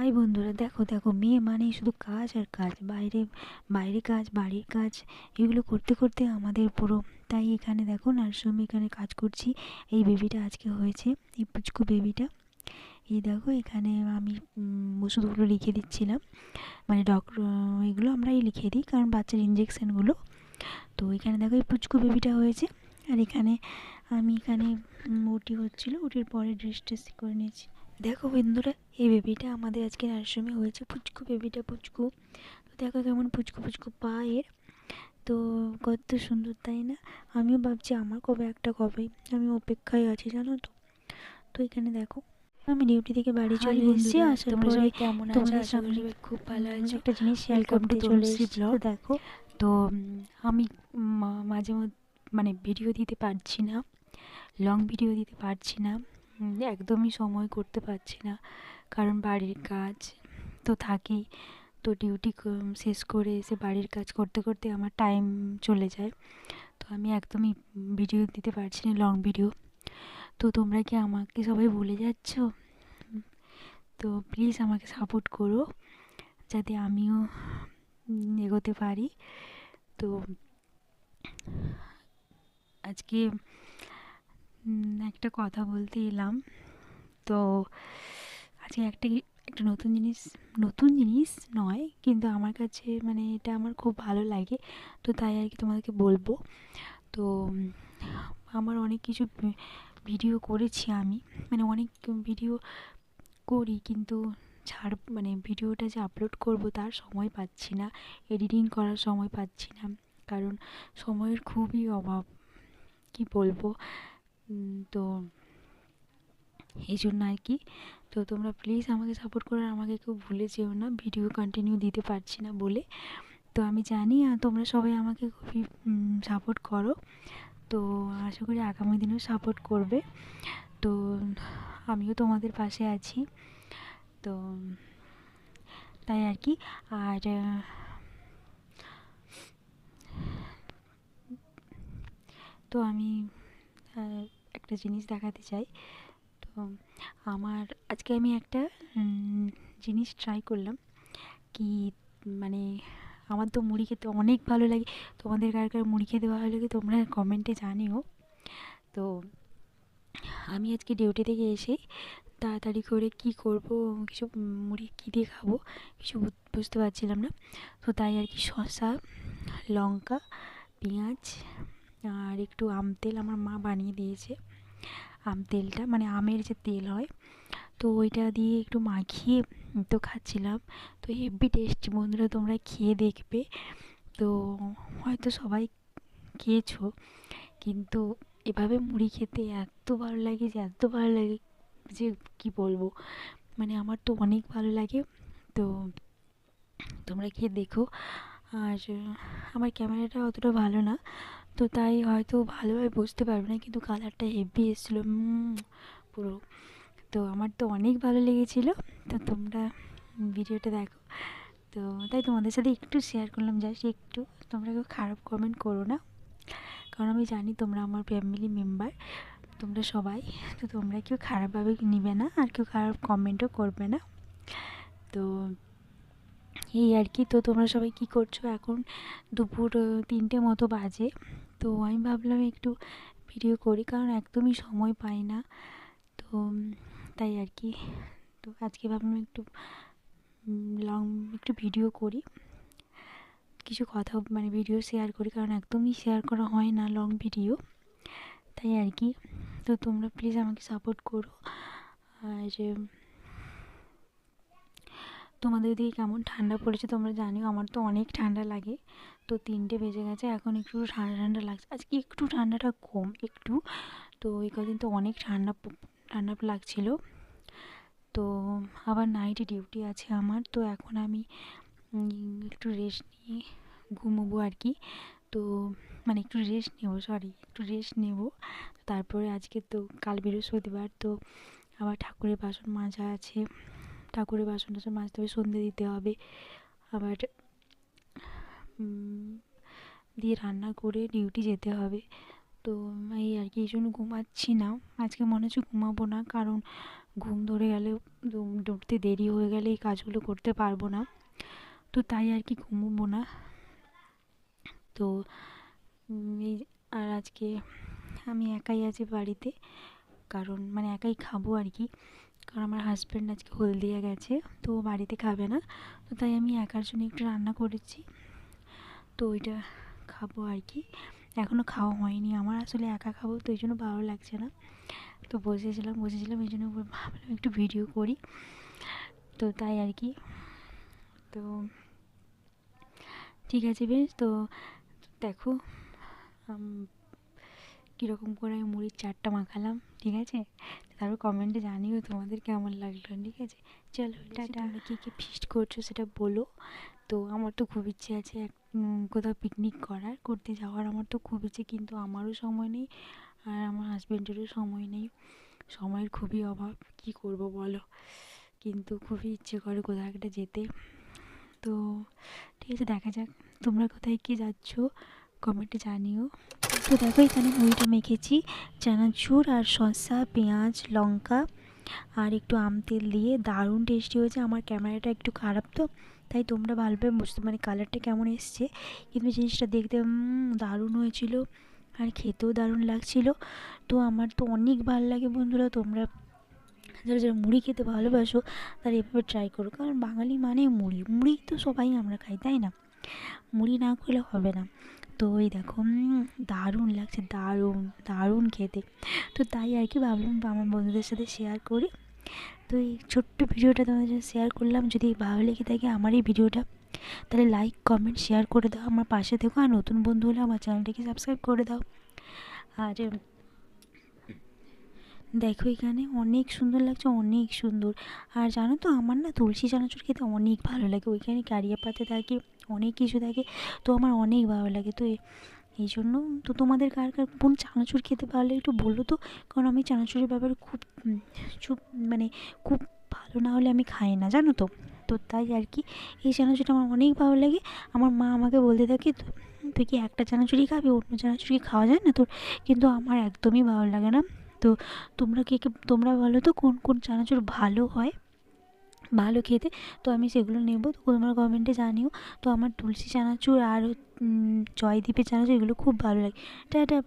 High বন্ধুরা, দেখো দেখো, মেয়ে মানে শুধু কাজ আর কাজ। বাইরে বাইরে কাজ, বাড়ির কাজ, এগুলো করতে করতে আমাদের পুরো। তাই এখানে দেখো, নার্সিংহোমে এখানে কাজ করছি। এই বেবিটা আজকে হয়েছে, এই পুচকু বেবিটা এই দেখো, এখানে আমি ওষুধগুলো লিখে দিচ্ছিলাম। মানে ডক্টর এগুলো আমরাই লিখে দিই, কারণ বাচ্চার ইঞ্জেকশানগুলো তো এখানে দেখো, এই পুচকু বেবিটা হয়েছে। আর এখানে আমি এখানে ওটি হচ্ছিল, ওটির পরে ড্রেস ট্রেস করে নিয়েছি। দেখো বন্ধুরা এই বেবিটা আমাদের আজকে নার্সিংহোমে হয়েছে পুচকু বেবিটা পুচকু তো দেখো কেমন পুচকু পুচকু পা এর তো কত সুন্দর তাই না আমিও ভাবছি আমার কবে একটা কবে আমি অপেক্ষায় আছি জানো তো তো এখানে দেখো আমি ডিউটি থেকে বাড়ি চলে এসেছি আসার পরে কেমন আছো? তোমাদের সামনে খুব ভালো আছো। একটা জিনিস শেয়ার করতে চলে এসেছি। দেখো তো আমি মাঝে মধ্যে মানে ভিডিও দিতে পারছি না লং ভিডিও দিতে পারছি না একদমই সময় করতে পারছি না। কারণ বাড়ির কাজ তো থাকেই। তো ডিউটি শেষ করে এসে বাড়ির কাজ করতে করতে আমার টাইম চলে যায়। তো আমি একদমই ভিডিও দিতে পারছি না লং ভিডিও তো তোমরা কি আমাকে সবাই ভুলে যাচ্ছ? তো প্লিজ আমাকে সাপোর্ট করো, যাতে আমিও এগোতে পারি। তো আজকে একটা কথা বলতে এলাম। তো আজকে একটা একটা নতুন জিনিস নতুন জিনিস নয়, কিন্তু আমার কাছে মানে এটা আমার খুব ভালো লাগে। তো তাই আর কি তোমাদেরকে বলব। তো আমার অনেক কিছু ভিডিও করেছি আমি। মানে অনেক ভিডিও করি, কিন্তু ছাড় মানে ভিডিওটা যে আপলোড করব তার সময় পাচ্ছি না। এডিটিং করার সময় পাচ্ছি না। কারণ সময়ের খুবই অভাব। কি বলব? তো এই জন্য আর কি। তো তোমরা প্লিজ আমাকে সাপোর্ট করো আর আমাকে কেউ ভুলে যেও না। ভিডিও কন্টিনিউ দিতে পারছি না বলে। তো আমি জানি তোমরা সবাই আমাকে খুবই সাপোর্ট করো। তো আশা করি আগামী দিনেও সাপোর্ট করবে। তো আমিও তোমাদের পাশে আছি। তো তাই আর কি। আর, তো আমি একটা জিনিস দেখাতে চাই। তো আমার, আজকে আমি একটা জিনিস ট্রাই করলাম কি মানে আমার তো মুড়ি খেতে অনেক ভালো লাগে। তোমাদের কার কার মুড়ি খেতে ভালো লাগে তোমরা কমেন্টে জানিও। তো আমি আজকে ডিউটি থেকে এসে তাড়াতাড়ি করে কি করব, কিছু মুড়ি কী দিয়ে খাব কিছু বুঝ- বুঝতে পারছিলাম না। তো তাই আর কি শসা, লঙ্কা, পেঁয়াজ আর একটু আম তেল আমার মা বানিয়ে দিয়েছে। আম তেলটা মানে আমের যে তেল হয়, তো ওইটা দিয়ে একটু মাখিয়ে তো খাচ্ছিলাম। তো হেভি টেস্টি বন্ধুরা, তোমরা খেয়ে দেখবে। তো হয়তো সবাই খেয়েছো, কিন্তু এভাবে মুড়ি খেতে এত ভালো লাগে যে, এত ভালো লাগে যে কি বলব? মানে আমার তো অনেক ভালো লাগে। তো তোমরা খেয়ে দেখো। আর আমার ক্যামেরাটা অতটা ভালো না। তো তাই হয়তো ভালোভাবে বুঝতে পারবে না, কিন্তু কালারটা হেভি এসেছিল। পুরো। তো আমার তো অনেক ভালো লেগেছিলো। তো তোমরা ভিডিওটা দেখো। তো তাই তোমাদের সাথে একটু শেয়ার করলাম জাস্ট একটু। তোমরা কেউ খারাপ কমেন্ট করো না। কারণ আমি জানি তোমরা আমার ফ্যামিলি মেম্বার তোমরা সবাই। তো তোমরা কেউ খারাপভাবে নিবে না, আর কেউ খারাপ কমেন্টও করবে না। তো এই আর কি। তো তোমরা সবাই কী করছ? এখন দুপুর, তিনটে মতো বাজে। তো আমি ভাবলাম একটু ভিডিও করি, কারণ একদমই সময় পাই না। তো তাই আর কি। তো আজকে ভাবলাম একটু লং একটু ভিডিও করি। কিছু কথা মানে ভিডিও শেয়ার করি, কারণ একদমই শেয়ার করা হয় না লং ভিডিও তাই আর কি। তো তোমরা প্লিজ আমাকে সাপোর্ট করো। আর তোমাদের দিকে কেমন ঠান্ডা পড়েছে তোমরা জানিও, আমার তো অনেক ঠান্ডা লাগে। তো তিনটে বেজে গেছে, এখন একটু ঠান্ডা ঠান্ডা লাগছে। আজকে একটু ঠান্ডাটা কম, একটু। তো এই কদিন তো অনেক ঠান্ডা ঠান্ডা লাগছিল। তো আবার নাইটে ডিউটি আছে আমার, তো এখন আমি একটু রেস্ট নিয়ে ঘুমোবো আর কি। তো মানে একটু রেস্ট নেব সরি একটু রেস্ট নেব। তারপরে আজকে তো, কাল বৃহস্পতিবার, তো আবার ঠাকুরের বাসন মাজা আছে। ঠাকুরের বাসন টাসন মাজতে হবে, সন্ধে দিতে হবে। আবার দিয়ে রান্না করে ডিউটি যেতে হবে। তো এই আর কি, এই জন্য ঘুমাচ্ছি না। আজকে মনে হচ্ছে ঘুমাবো না, কারণ ঘুম ধরে গেলে উঠতে দেরি হয়ে গেলে এই কাজগুলো করতে পারব না। তো তাই আর কি ঘুমোবো না। তো এই আর আজকে আমি একাই আছি বাড়িতে, কারণ মানে একাই খাব আর কি। কারণ আমার হাজব্যান্ড আজকে হলদিয়া গেছে, তো বাড়িতে খাবে না, তো তাই আমি একার জন্য একটু রান্না করেছি। তো ওইটা খাব আর কি। এখনও খাওয়া হয়নি, আমার আসলে একা খাব, তো এই জন্য ভালো লাগছে না। তো বসেছিলাম বসেছিলাম, এই জন্য ভাবলাম একটু ভিডিও করি। তো তাই আর কি। তো ঠিক আছে বেশ, তো দেখো কীরকম করে আমি মুড়ির চাটটা মাখালাম ঠিক আছে? তারপর কমেন্টে জানিও তোমাদের কেমন লাগল ঠিক আছে? চলো টাটা। তোমরা কী কী ফিস্ট করছ সেটা বলো। তো আমার তো খুব ইচ্ছে আছে এক কোথাও পিকনিক করার করতে যাওয়ার। আমার তো খুব ইচ্ছে কিন্তু আমারও সময় নেই আর আমার হাজব্যান্ডেরও সময় নেই। সময়ের খুবই অভাব কী করব বলো? কিন্তু খুবই ইচ্ছে করে কোথাও একটা যেতে। তো ঠিক আছে দেখা যাক। তোমরা কোথায় কি যাচ্ছ কমেন্টে জানিও। তো দেখো এখানে মুড়িটা মেখেছি। চানাচুর আর শসা, পেঁয়াজ, লঙ্কা আর একটু আম তেল দিয়ে দারুণ টেস্টি হয়েছে। আমার ক্যামেরাটা একটু খারাপ তো, তাই তোমরা ভালোভাবে বুঝতে মানে কালারটা কেমন এসছে। কিন্তু জিনিসটা দেখতে দারুণ হয়েছিল আর খেতেও দারুণ লাগছিল। তো আমার তো অনেক ভালো লাগে বন্ধুরা, তোমরা যারা যারা মুড়ি খেতে ভালোবাসো, তারা এভাবে ট্রাই করো। কারণ বাঙালি মানে মুড়ি। মুড়ি তো সবাই আমরা খাই, তাই না? মুড়ি না খেলে হবে না। তো ওই দেখো দারুণ লাগছে, দারুণ দারুণ খেতে। তো তাই আর কি ভাবলাম আমার বন্ধুদের সাথে শেয়ার করি। তো এই ছোট্ট ভিডিওটা তোমাদের সাথে শেয়ার করলাম। যদি ভালো লেগে থাকে আমার এই ভিডিওটা, তাহলে লাইক কমেন্ট শেয়ার করে দাও আমার পাশে থেকো। আর নতুন বন্ধু হলে আমার চ্যানেলটাকে সাবস্ক্রাইব করে দাও। আর দেখো এখানে অনেক সুন্দর লাগছে, অনেক সুন্দর। আর জানো তো, আমার না তুলসী চানাচুর খেতে অনেক ভালো লাগে। ওইখানে কারিয়া পাতা থাকে। অনেক কিছু থাকে। তো আমার অনেক ভালো লাগে। তো এই জন্য তো তোমাদের কার কার কোন চানাচুর খেতে ভালো লাগে একটু বলো তো? কারণ আমি চানাচুরের ব্যাপারে খুব চুপ মানে খুব ভালো না হলে আমি খাই না, জানো তো? তো তাই আর কি, এই চানাচুরটা আমার অনেক ভালো লাগে। আমার মা আমাকে বলতে থাকে "তু- তুই কি একটা চানাচুরই খাবি? অন্য চানাচুর খাওয়া যায় না তোর? কিন্তু আমার একদমই ভালো লাগে না। তো তোমরা কে কে, তোমরা বলো তো কোন কোন চানাচুর ভালো হয়? ভালো খেতে, তো আমি সেগুলো নেব। তো তোমরা কমেন্টে জানিও। তো আমার তুলসী চানাচুর আর জয়দীপের চানাচুর এগুলো খুব ভালো লাগে। টাটা।